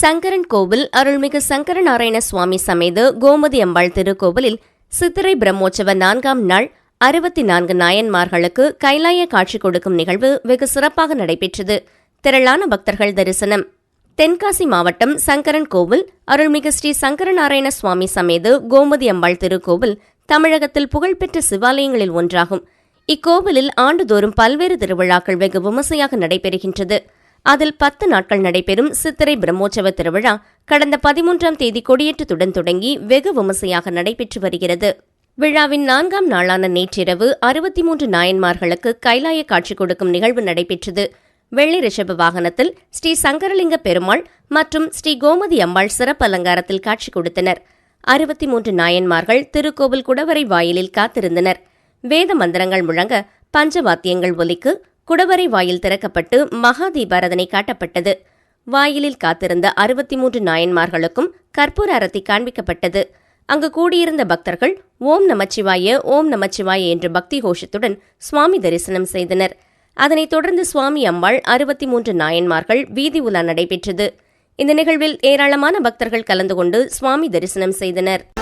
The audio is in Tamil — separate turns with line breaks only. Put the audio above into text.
சங்கரன் கோவில் அருள்மிகு சங்கரநாராயண சுவாமி சமேத கோமதி அம்பாள் திருக்கோவிலில் சித்திரை பிரம்மோற்சவ நான்காம் நாள் அறுபத்தி நான்கு நாயன்மார்களுக்கு கைலாய காட்சி கொடுக்கும் நிகழ்வு வெகு சிறப்பாக நடைபெற்றது. திரளான பக்தர்கள் தரிசனம். தென்காசி மாவட்டம் சங்கரன் கோவில் அருள்மிகு ஸ்ரீ சங்கரநாராயண சுவாமி சமேத கோமதி அம்பாள் திருக்கோவில் தமிழகத்தில் புகழ்பெற்ற சிவாலயங்களில் ஒன்றாகும். இக்கோவிலில் ஆண்டுதோறும் பல்வேறு திருவிழாக்கள் வெகு விமர்சையாக நடைபெறுகின்றது. அதில் பத்து நாட்கள் நடைபெறும் சித்திரை பிரம்மோற்சவ திருவிழா கடந்த பதிமூன்றாம் தேதி கொடியேற்றத்துடன் தொடங்கி வெகு விமர்சையாக நடைபெற்று வருகிறது. விழாவின் நான்காம் நாளான நேற்றிரவு அறுபத்தி மூன்று நாயன்மார்களுக்கு கைலாய காட்சி கொடுக்கும் நிகழ்வு நடைபெற்றது. வெள்ளி ரிஷப வாகனத்தில் ஸ்ரீ சங்கரலிங்க பெருமாள் மற்றும் ஸ்ரீ கோமதி அம்பாள் சிறப்பு அலங்காரத்தில் காட்சி கொடுத்தனர். அறுபத்தி மூன்று நாயன்மார்கள் திருக்கோவில் குடவரை வாயிலில் காத்திருந்தனர். வேத மந்திரங்கள் முழங்க பஞ்சவாத்தியங்கள் ஒலிக்கு குடவரை வாயில் திறக்கப்பட்டு மகாதீபாரதனை காட்டப்பட்டது. வாயிலில் காத்திருந்த அறுபத்தி மூன்று நாயன்மார்களுக்கும் கற்பூர அரத்தி காண்பிக்கப்பட்டது. அங்கு கூடியிருந்த பக்தர்கள் ஓம் நமச்சிவாய ஓம் நமச்சிவாய என்ற பக்தி கோஷத்துடன் சுவாமி தரிசனம் செய்தனர். அதனைத் தொடர்ந்து சுவாமி அம்பாள் அறுபத்தி மூன்று நாயன்மார்கள் வீதி உலா நடைபெற்றது. இந்த நிகழ்வில் ஏராளமான பக்தர்கள் கலந்து கொண்டு சுவாமி தரிசனம் செய்தனர்.